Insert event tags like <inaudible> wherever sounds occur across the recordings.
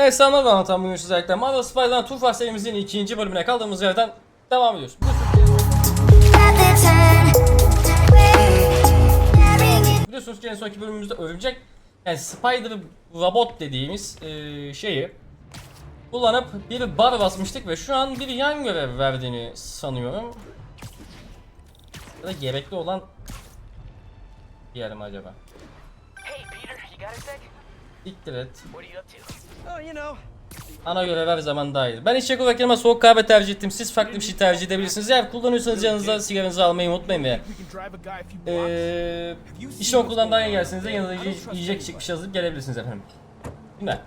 Evet selamlar ben Anlatan bugün sizlerle Marvel Spider-Man Too Far serimizin ikinci bölümüne kaldığımız yerden devam ediyoruz. Biliyorsunuz ki en sonki bölümümüzde örümcek yani Spider Robot dediğimiz eee, şeyi kullanıp bir bar basmıştık ve şu an bir yan görev verdiğini sanıyorum. Ya da gerekli olan mi acaba? Hey, Peter, you got a sec? Siktir et. What are you up to? Oh, you know, Ana görev her zaman daha iyi. Ben içecek olarak yanıma soğuk kahve tercih ettim. Siz farklı bir şey tercih edebilirsiniz. Eğer kullanıyorsanız yanınıza sigaranızı almayı unutmayın ve we can drive a guy a few blocks. eee iş okuldan daha iyi gelseniz de yanınıza yiyecek, yiyecek içecek bir şey hazırlayıp gelebilirsiniz efendim. Şimdi.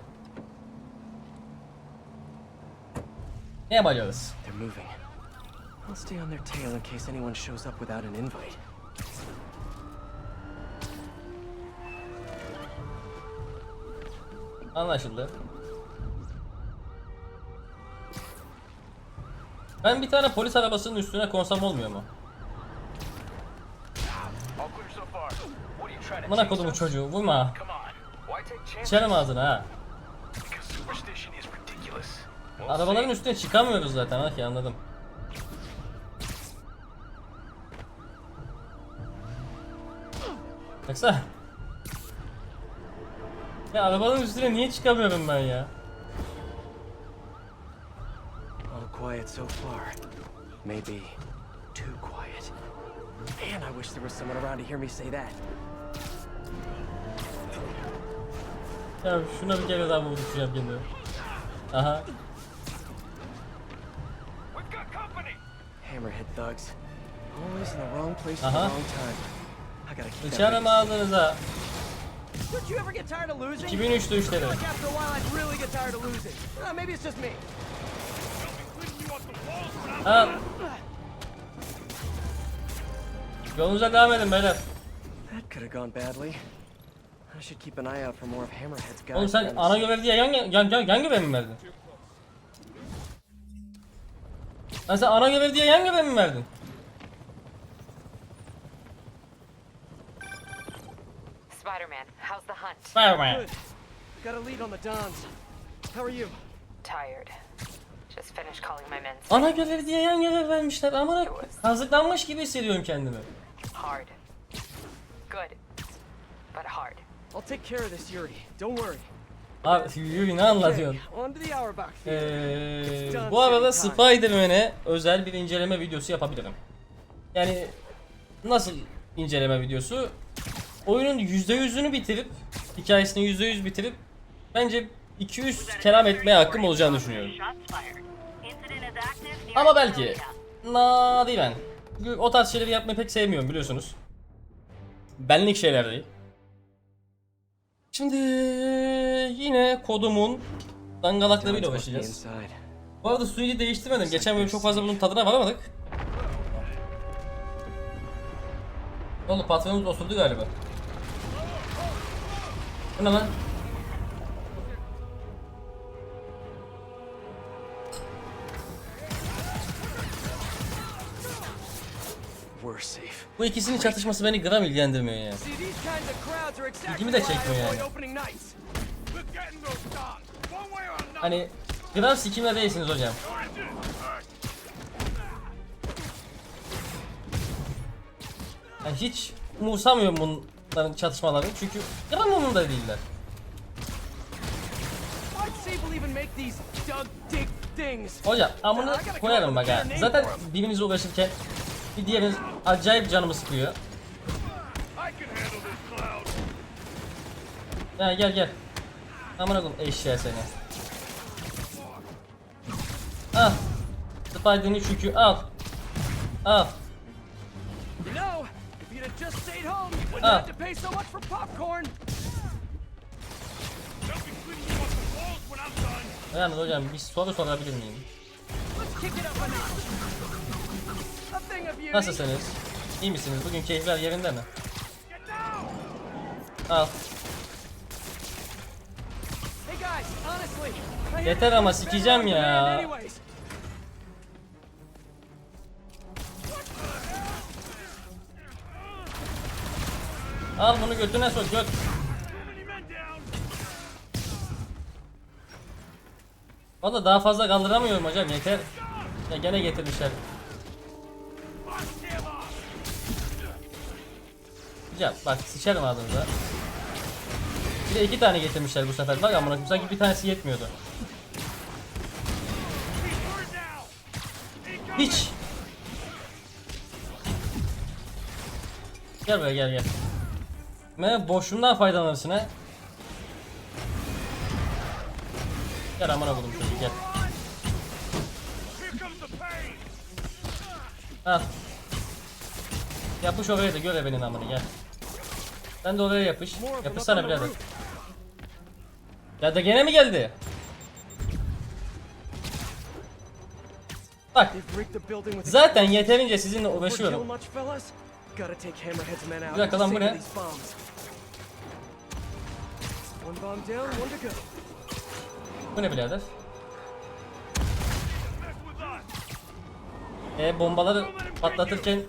Ne yapacağız? They're moving. I'll stay on their tail in case anyone shows up without an invite. Anlaşıldı. Ben bir tane polis arabasının üstüne konsam olmuyor mu? Bana kodumu çocuğu vurma. İçerim ağzına ha. Arabaların üstüne çıkamıyoruz zaten. Ha anladım. Baksana. Ya arabanın üstüne niye çıkamıyorum ben ya? All quiet so far. Maybe too quiet. Man, I wish there was someone around to hear me say that. Ya şuna bir kere daha vurduracağım kendimi. Aha. We've got company. Hammerhead thugs. Always in the wrong place at the wrong time. I gotta keep that Sıçarım ağzınıza. Don't you ever get tired of losing? 2003'te I 3 feel dedi. like after a while I'd really get tired of losing. Uh, maybe it's just me. Ha. Yolunuza devam edin beyler. That could have gone badly. I should keep an eye out for more of Hammerhead's guys. Oğlum sen ana görev diye yan, yan, yan, yan görev mi verdin? Lan sen ana görev diye yan görev mi verdin? Spider-Man, how's the hunt? Spider-Man. Good. Got a lead on the Dons. How are you? Tired. Just finished calling my men. Ana görev diye yan görev vermişler. Amına hazırlanmış gibi hissediyorum kendimi. Hard. Good. But hard. I'll take care of this, Yuri. Don't worry. Abi Yuri ne anlatıyorsun? Ee, bu arada Spider-Man'e özel bir inceleme videosu yapabilirim. Yani nasıl inceleme videosu? Oyunun %100'ünü bitirip hikayesini %100 bitirip bence 200 kelam etmeye hakkım olacağını düşünüyorum. Ama belki nadiren. Çünkü o tarz şeyleri yapmayı pek sevmiyorum biliyorsunuz. Benlik şeyler değil. Şimdi yine kodumun dangalaklarıyla inside. Bu arada suyu değiştirmedim. Geçen bölüm çok fazla bunun tadına varamadık. Oğlum patronumuz osurdu galiba. Bu ne lan? We're safe. Bu ikisinin çatışması beni gram ilgilendirmiyor yani. İlgimi de çekmiyor yani. Hani gram sikimle değilsiniz hocam. Yani hiç umursamıyorum bunların çatışmalarını çünkü gram umurumda değiller. Hocam amını koyarım bak ha. Zaten birbirinize uğraşırken bir diğeriniz acayip canımı sıkıyor. Ya gel gel. Amına koyayım eşya seni. Al. Spider'ın çünkü al. Al. Ah. have to pay so much for popcorn. They'll be cleaning you off the walls when I'm done. Yalnız hocam bir soru sorabilir miyim? Nasılsınız? İyi misiniz? Bugün keyifler yerinde mi? Al. Yeter ama sikeceğim ya. Al bunu götüne sok göt. Valla daha fazla kaldıramıyorum hocam yeter. Ya gene getirmişler. Hocam bak sıçarım ağzınıza. Bir de iki tane getirmişler bu sefer. Bak amına sanki bir tanesi yetmiyordu. Hiç. Gel buraya gel gel. Ne boşluğundan faydalanırsın ha. Gel amına koydum çocuğu gel. Al. Yapış oraya da gör ebenin amını gel. Sen de oraya yapış. Yapışsana birader. Ya da gene mi geldi? Bak zaten yeterince sizinle uğraşıyorum. Bir dakika lan, bu ne? Bu ne birader? E bombaları patlatırken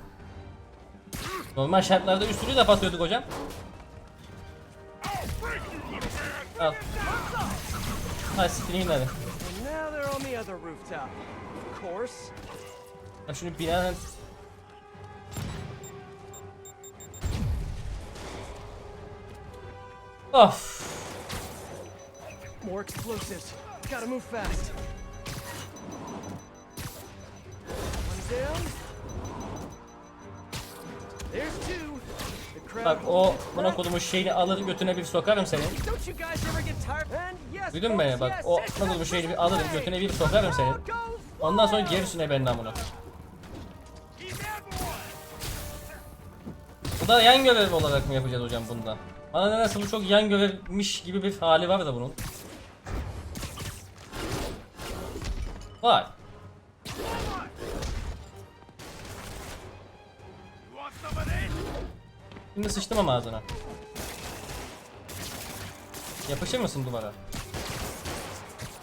normal şartlarda üstünü de patıyorduk hocam. Al. Hadi siktirin gidin hadi. And now they're on the other rooftop. Of course. Ya şunu binanın Of. More explosives. Gotta move fast. One down. There's two. The crowd Bak o breath. kodumun şeyini alır götüne bir sokarım senin. Don't you guys ever get tired? And yes, Duydun mu beni? Bak o bana kodumun şeyini bir alırım götüne bir sokarım. Goes Ondan sonra gerisine benim amına. He's everyone! Bu da yan görev olarak mı yapacağız hocam bundan? Bana nedense bu çok yan görevmiş gibi bir hali var da bunun. Vay. Şimdi sıçtım ama ağzına. Yapışır mısın duvara?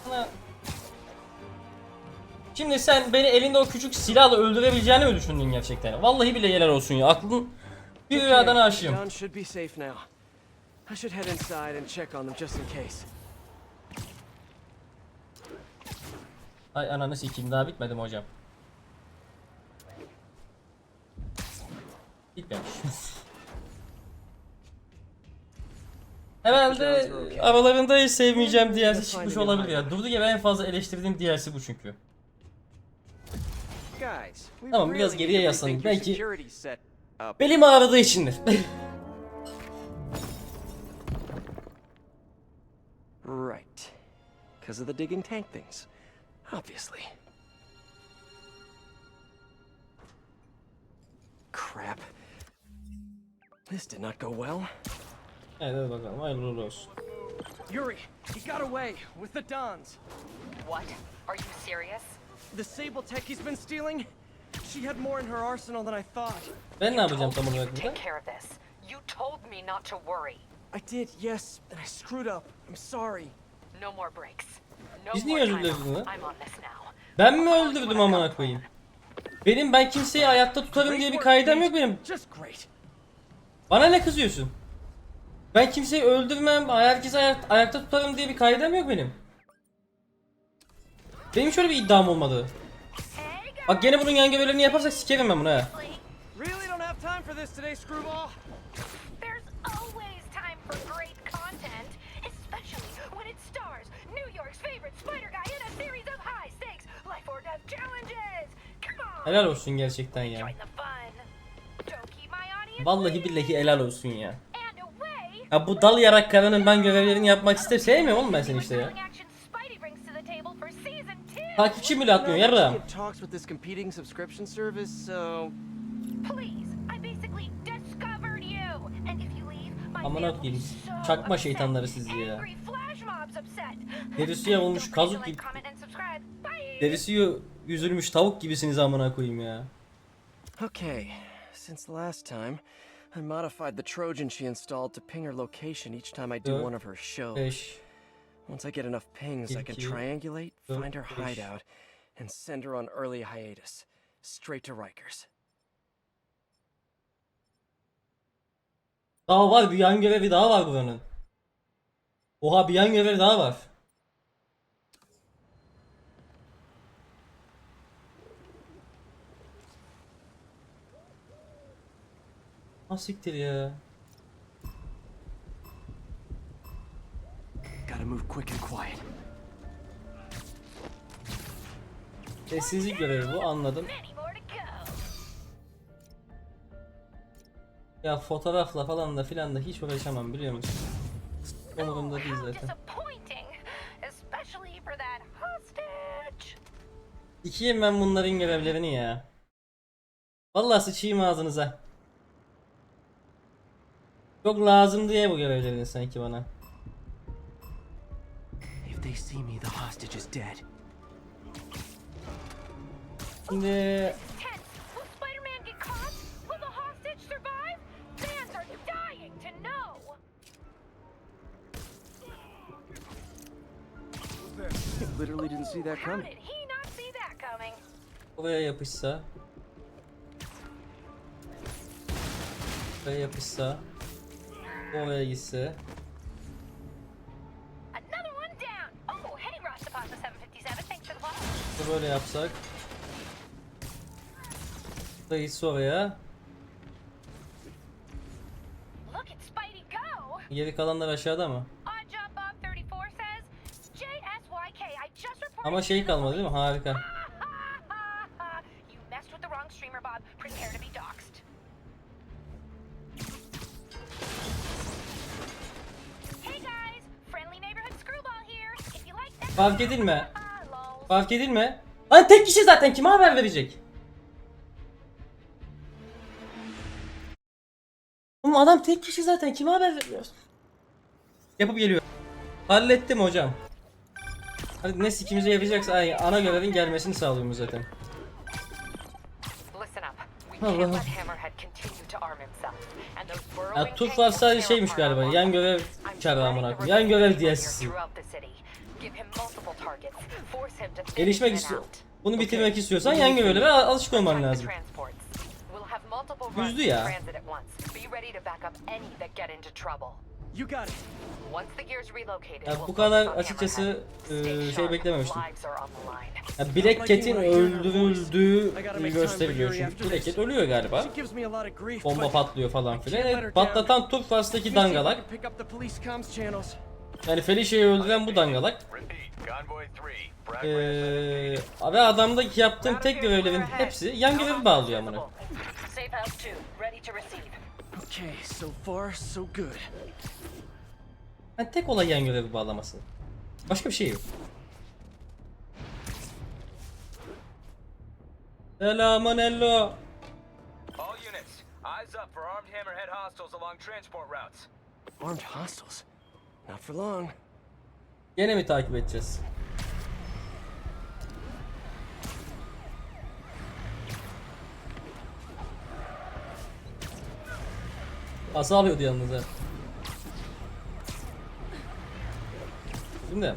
Ana. Şimdi sen beni elinde o küçük silahla öldürebileceğini mi düşündün gerçekten? Vallahi bile helal olsun ya. Aklın bir rüyadan aşığım. I should head inside and check on them just in case. Ay ananı sikeyim daha bitmedi mi hocam? Bitmemiş. <laughs> Herhalde aralarında hiç sevmeyeceğim DLC çıkmış olabilir ya. Durduk yere en fazla eleştirdiğim DLC bu çünkü. Tamam, biraz geriye your Belki-. Belim ağrıdığı içindir. <laughs> Because of the digging tank things. Obviously. Crap. This did not go well. evet hadi bakalım hayırlı uğurlu olsun. Yuri, he got away with the Dons. What? Are you serious? The Sable tech he's been stealing? She had more in her arsenal than I thought. Ben ne yapacağım Told tam me olarak to take care of this. You told me not to worry. I did, yes, and I screwed up. I'm sorry. No more breaks. No Biz niye diledin lan? I'm on this now. Ben mi öldürdüm amına koyayım? Benim ben kimseyi hayatta tutarım diye bir kaidem yok benim. Bana ne kızıyorsun? Ben kimseyi öldürmem, herkesi ayak- ayakta tutarım diye bir kaidem yok benim. Benim şöyle bir iddiam olmadı. Bak gene bunun yan görevlerini yaparsak sikerim ben bunu ha. Helal olsun gerçekten ya. Vallahi billahi helal olsun ya. Ya bu dal yarak karının ben görevlerini yapmak ister sevmiyorum oğlum ben seni işte ya. Takipçi bile atmıyor yarra. be so Çakma şeytanları sizi ya. Derisi yamulmuş kazık gibi. Derisi yüzülmüş tavuk gibisiniz amına koyayım ya. Okay, since the last time, I modified the Trojan she installed to ping her location each time I do one of her shows. 5 Once I get enough pings, I can triangulate, dört, find her beş. hideout, and send her on early hiatus, straight to Rikers. Daha var bir yan görevi daha var buranın. Oha bir yan görev daha var. Ha siktir ya. Gotta move quick and quiet. Sessizlik görevi bu anladım. Ya fotoğrafla falan da filan da hiç uğraşamam biliyor musun? Umurumda değil zaten. disappointing, especially for that hostage. İkiyim ben bunların görevlerini ya. Vallahi sıçayım ağzınıza. Çok lazım diye bu görevlerini sanki bana. If they see me, the hostage is dead. Şimdi Literally didn't see that How coming. did he not see that coming? buraya yapışsa. Buraya yapışsa. Oraya gitse. Another one down. Oh, hey, Rastapasta 757. Thanks for the follow. Böyle yapsak. Buraya gitse oraya. Look at Spidey go. Geri kalanlar aşağıda mı? Screwball here. If you like that, Fark edilme. <laughs> Ah. Fark edilme. Lan tek kişi zaten kime haber verecek? Oğlum adam tek kişi zaten kime haber veriyor? Yapıp geliyor. Hallettim hocam. Hadi ne sikimize yarayacaksa ay, ana görevin gelmesini sağlıyorum zaten. Allah. Ya Tuflar sadece şeymiş galiba. Yan görev I'm çarı amına. Yan görev finish Gelişmek istiyor. Bunu bitirmek istiyorsan yan görevlere al- alışık olman lazım. transports. We'll have multiple runs Üzdü in ya. You got it. Once the gear's relocated, Ya bu kadar açıkçası, Stay şey beklememiştim. Lives are on the line. Ya Black Cat'in öldürüldüğü gösteriliyor çünkü. Black Cat ölüyor galiba. She gives me a lot of grief. Bomba patlıyor falan filan. Evet, patlatan Turfas'taki Let me see if I dangalak. Yani Felicia'yı öldüren bu dangalak. Repeat, Convoy 3. Bragg Eee ve adamdaki yaptığım tek görevlerin hepsi yan görevi bağlıyor amına. Okay, so far so good. Yani tek olay yan görevi bağlaması. Başka bir şey yok. Selamun hello. All units, eyes up for armed hammerhead hostiles along transport routes. Armed hostiles. Not for long. Gene mi takip edeceğiz? Asa alıyordu yalnız ha. Şimdi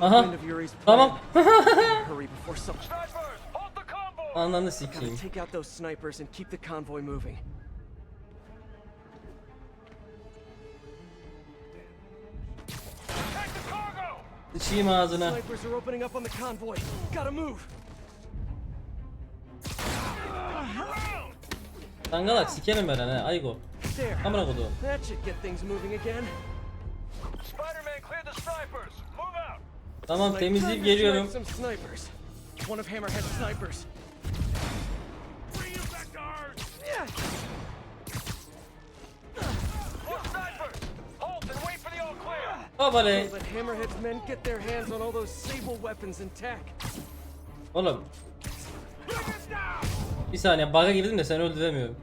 Aha. tamam. <laughs> Ananı sikeyim. take out those snipers and keep the convoy moving. Sıçayım ağzına. Dangalak sikerim ben ha. Aygo. Amına out! Tamam temizleyip geliyorum. tech. Oğlum! Bir saniye bug'a girdim de seni öldüremiyorum.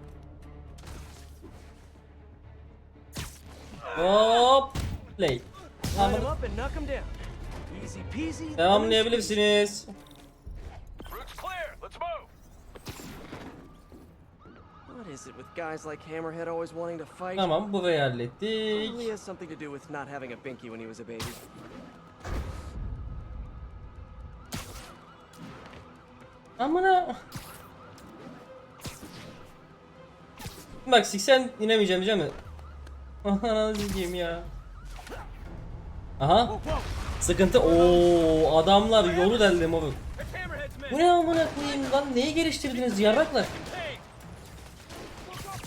Hop. Play. Line Tamam. them up and knock them down. Easy peasy. lemon squeezy. Devamlayabilirsiniz. Routes clear! Let's move! What is it with guys like Hammerhead always wanting to fight? Tamam burayı hallettik. has Bak siksen inemeyeceğim diyeceğim mi? Ananı sikeyim ya. Aha. Sıkıntı. Oo adamlar yolu deldi men! Bu ne amına koyayım lan? Neyi geliştirdiniz yarraklar?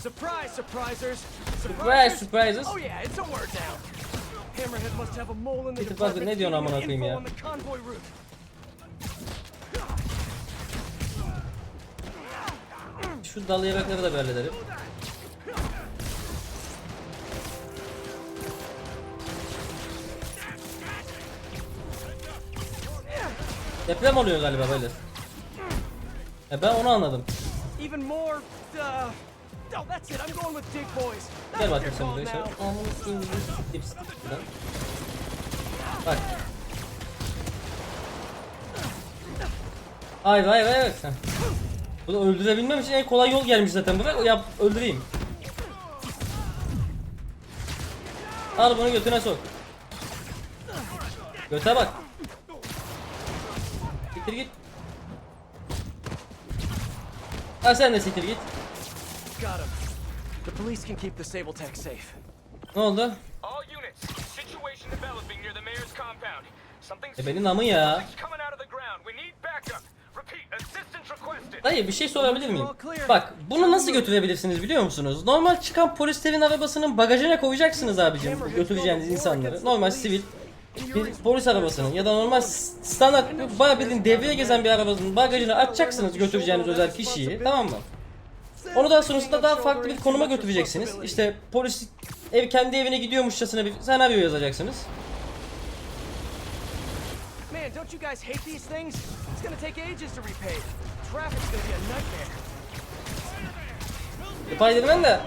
Surprise, surprisers! Surprise surprises. Oh yeah, it's a word now. Hammerhead must have a mole in the Peter Parker department ne diyorsun amına koyayım ya? Şu dalı yarakları da bir halledelim. Deprem oluyor galiba böyle. E ben onu anladım. Even more, uh... Oh, that's it, I'm going with Dig Boys. Gel bakayım sen buraya. Amına koyayım, bir siktir siktir. Bak. Hayır hayır hayır sen. Bunu öldürebilmem için en kolay yol gelmiş zaten buraya. Yap öldüreyim. Al bunu götüne sok. Göte bak. Siktir git. Ha sen de siktir git. Got him. The police can keep the Sable Tech safe. Ne oldu? All units, situation developing near the mayor's compound. Something's E benim namı ya. coming out of the ground. We need backup. Repeat, assistance requested. Dayı bir şey sorabilir miyim? Bak bunu nasıl götürebilirsiniz biliyor musunuz? Normal çıkan polislerin arabasının bagajına koyacaksınız abicim bu götüreceğiniz insanları. Normal sivil bir polis arabasının ya da normal standart bayağı bildiğin devreye gezen bir arabanın bagajını açacaksınız götüreceğiniz özel kişiyi tamam mı? Onu daha sonrasında daha farklı bir konuma götüreceksiniz. İşte polis ev kendi evine gidiyormuşçasına bir senaryo yazacaksınız. Don't you guys hate these things? It's gonna take ages to repay. Traffic's gonna be a nightmare. Spiderman de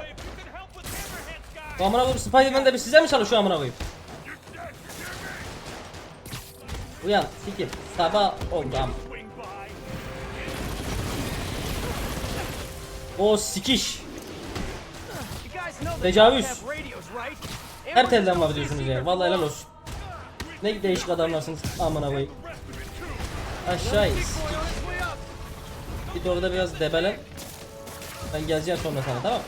amına koyayım Spiderman de bir size mi çalışıyor amına koyayım? Uyan sikip sabah oldu am. O sikiş. Tecavüz. Her telden var diyorsunuz yani. Vallahi helal olsun. Ne değişik adamlarsınız. Boy on its way up. Git orada biraz debelen. Ben geleceğim sonra sana tamam.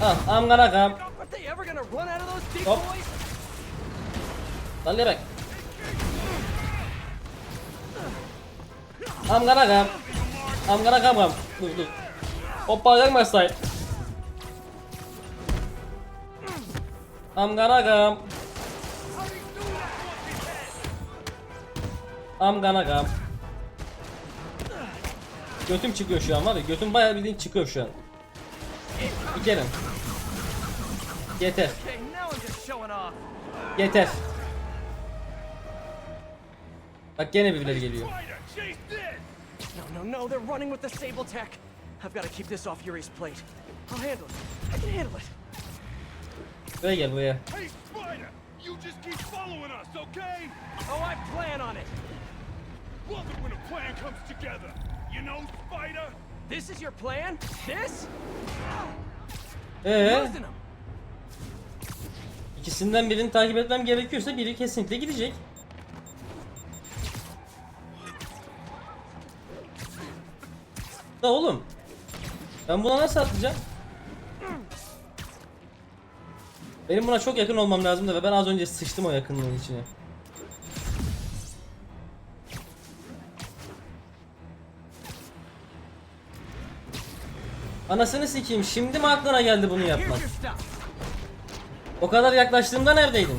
Ah, I'm gonna come. Aren't back. I'm gonna come. I'm gonna come come. Dur dur. Hoppa yakma style. I'm gonna come. I'm gonna come. Götüm çıkıyor şu an var ya. Götüm bayağı bildiğin çıkıyor şu an. İkerim. Yeter. Yeter. Bak gene birileri geliyor. No, no, no, they're running with the Sable Tech. I've got to keep this off Yuri's plate. I'll handle it. I can handle it. Buraya gel buraya. Hey, Spider! You just keep following us, okay? Oh, I plan on it. Love it when a plan comes together. You know, Spider? This is your plan? This? Ee, ikisinden birini takip etmem gerekiyorsa biri kesinlikle gidecek. Da oğlum. Ben buna nasıl atlayacağım? Benim buna çok yakın olmam lazımdı ve ben az önce sıçtım o yakınlığın içine. Anasını sikeyim şimdi mi aklına geldi bunu yapmak? O kadar yaklaştığımda neredeydin?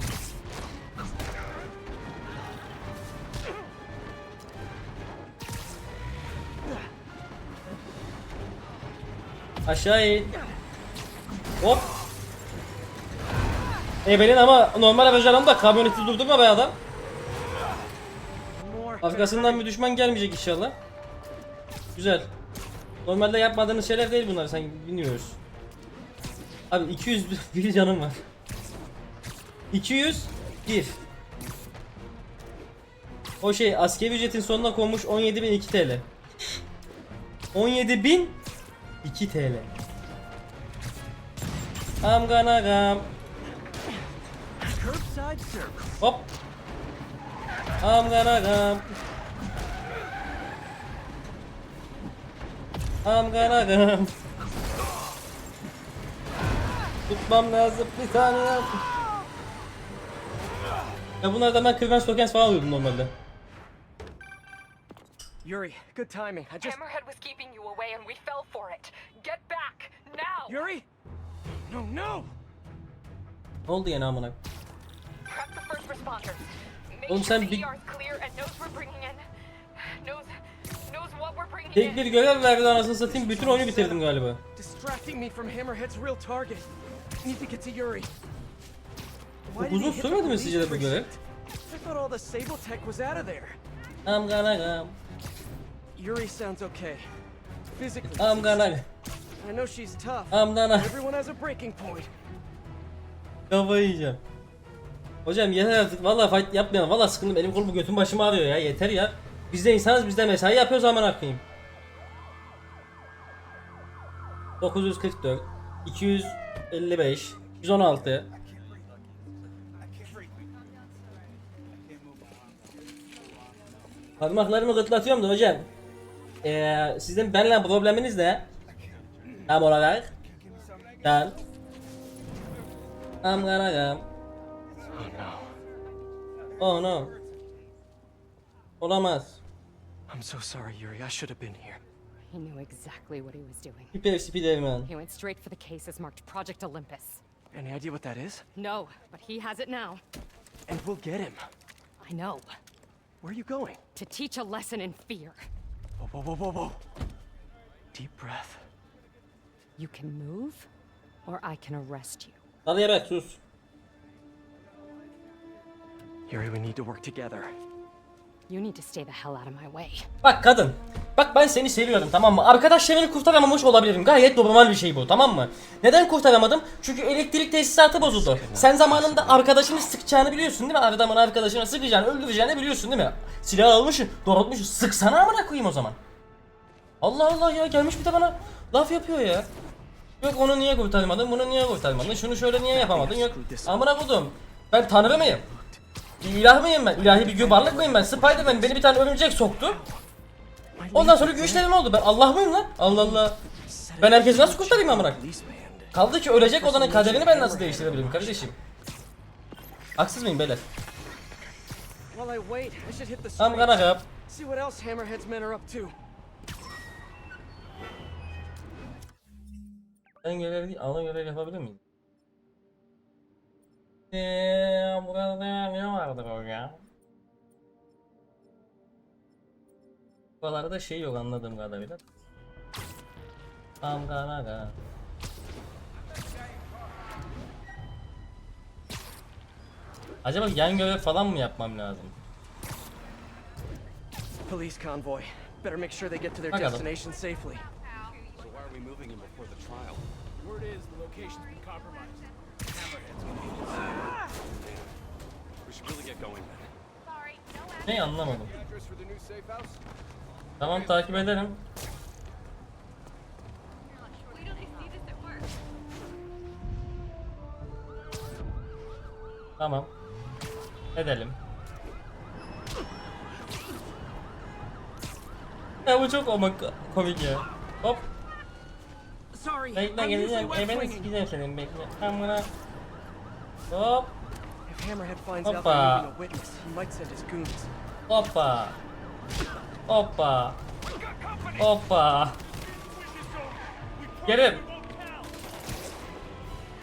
Aşağı in. Hop. Evelin ama normal averajlarında kamyoneti durdurma be adam. Arkasından bir düşman gelmeyecek inşallah. Güzel. Normalde yapmadığınız şeyler değil bunlar sen bilmiyoruz. Abi 200 <laughs> bir canım var. 200 bir. O şey askeri ücretin sonuna konmuş 17.002 TL. 17.000 2 TL. I'm gonna come. Hop. I'm gonna come. I'm gonna come. Tutmam lazım bir tane. Ya bunlardan ben Kıvran Stokens falan alıyordum normalde. Yuri, good timing. I just. Hammerhead was keeping you away and we fell for it. Get back, now! Yuri! No, no! Ne oldu yine amına? Prep the first responders. Make Oğlum sure sen the bir- ER's clear and knows we're bringing in. Knows, knows what we're bringing Tek in. bir görev verdi anasını satayım bütün oyunu bitirdim galiba. Distracting me from Hammerhead's real target. Need to get to Yuri. Why Çok did he uzun hit the sürmedi mi police sizce de bu görev? precinct? I thought all the Sable tech was out of there. I'm gonna go. Yuri sounds okay. Physically. I'm gonna go. I know she's tough. I'm gonna Everyone has a breaking point. Kafayı yiyeceğim. Hocam yeter artık valla fight yapmayalım valla sıkıldım elim kolum götüm başım ağrıyor ya yeter ya. Biz de insanız biz de mesai yapıyoruz aman koyayım. 944 255 116 Parmaklarımı gırtlatıyorum da hocam. Ee, sizin benimle probleminiz ne? Tam olarak. Ben. I'm gonna go. Oh no. Oh no. Olamaz. I'm so sorry, Yuri. I should have been here. He knew exactly what he was doing. Hiper Spiderman. He went straight for the cases marked Project Olympus. Any idea what that is? No, but he has it now. And we'll get him. I know. Where are you going? To teach a lesson in fear. Whoa, whoa, whoa, whoa. Deep breath. You can move, or I can arrest you. Hadi evet sus. Yuri, we need to work together. You need to stay the hell out of my way. Bak kadın. Bak ben seni seviyorum tamam mı? Arkadaşlarını kurtaramamış olabilirim. Gayet normal bir şey bu tamam mı? Neden kurtaramadım? Çünkü elektrik tesisatı bozuldu. Sen zamanında arkadaşını sıkacağını biliyorsun değil mi? Adamın arkadaşını sıkacağını, öldüreceğini biliyorsun değil mi? Silah almışsın, doğrultmuşsun. Sıksana amına koyayım o zaman. Allah Allah ya gelmiş bir de bana laf yapıyor ya. Yok onu niye kurtarmadın, bunu niye kurtarmadın, şunu şöyle niye yapamadın, yok amına kodum. Ben tanrı mıyım? İlah mıyım ben? İlahi bir gübarlık mıyım ben? Spiderman beni bir tane örümcek soktu. Ondan sonra güçlerim oldu. Ben Allah mıyım lan? Allah Allah. Ben herkesi nasıl kurtarayım amına? Kaldı ki ölecek olanın kaderini ben nasıl değiştirebilirim kardeşim? Haksız mıyım beyler? Are up to. Ben görev değil, ana görev yapabilir miyim? Eee, burada ne vardır o ya? Buralarda şey yok anladığım kadarıyla. Gonna go. Acaba yan görev falan mı yapmam lazım? Police convoy. Better make sure they get to their destination safely. So why are we moving him before the trial? Word is the location's been compromised. We should really get going then. Sorry, no Ne anlamadım. Tamam takip ederim. Tamam. Edelim. Ya bu çok ama komik ya. Hop. Bekle geleceğim. E ben sikeceğim senin bekle. Ben buna. Hop. Hoppa. Hoppa. Hoppa. Hoppa. Gelin.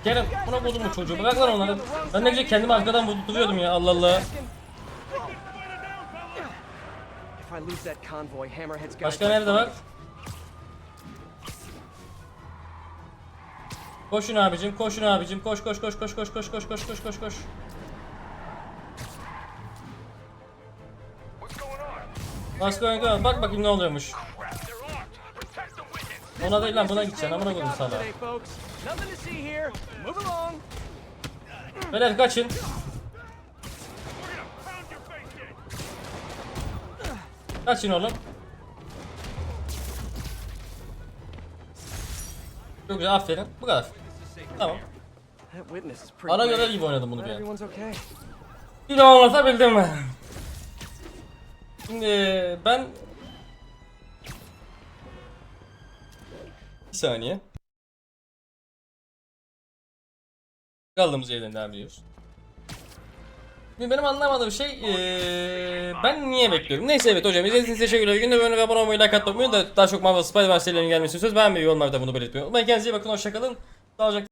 Gelin. Buna buldum bu çocuğu. Bırak lan onları. Ben ne güzel kendimi arkadan vurduruyordum ya. Allah Allah. Başka nerede var? Koşun abicim, koşun abicim. Koş koş koş koş koş koş koş koş koş koş koş. Let's go go. Bak bakayım ne oluyormuş. Ona değil lan buna gideceksin. Amına koydum sana. Beyler kaçın. Kaçın oğlum. Çok güzel aferin. Bu kadar. Tamam. Ara göre gibi oynadım bunu bir yani. Bir de olmasa bildim mi? Şimdi ben... Bir saniye. Kaldığımız yerden devam ediyoruz. Şimdi benim anlamadığım şey eee, ben niye bekliyorum? Neyse evet hocam izlediğiniz için teşekkürler. Günde böyle ve abone olmayı like atmayı da daha çok Marvel Spider-Man serilerinin gelmesini istiyorsanız beğenmeyi yorumlarda bunu belirtmeyi unutmayın. Kendinize iyi bakın hoşçakalın. Sağlıcakla.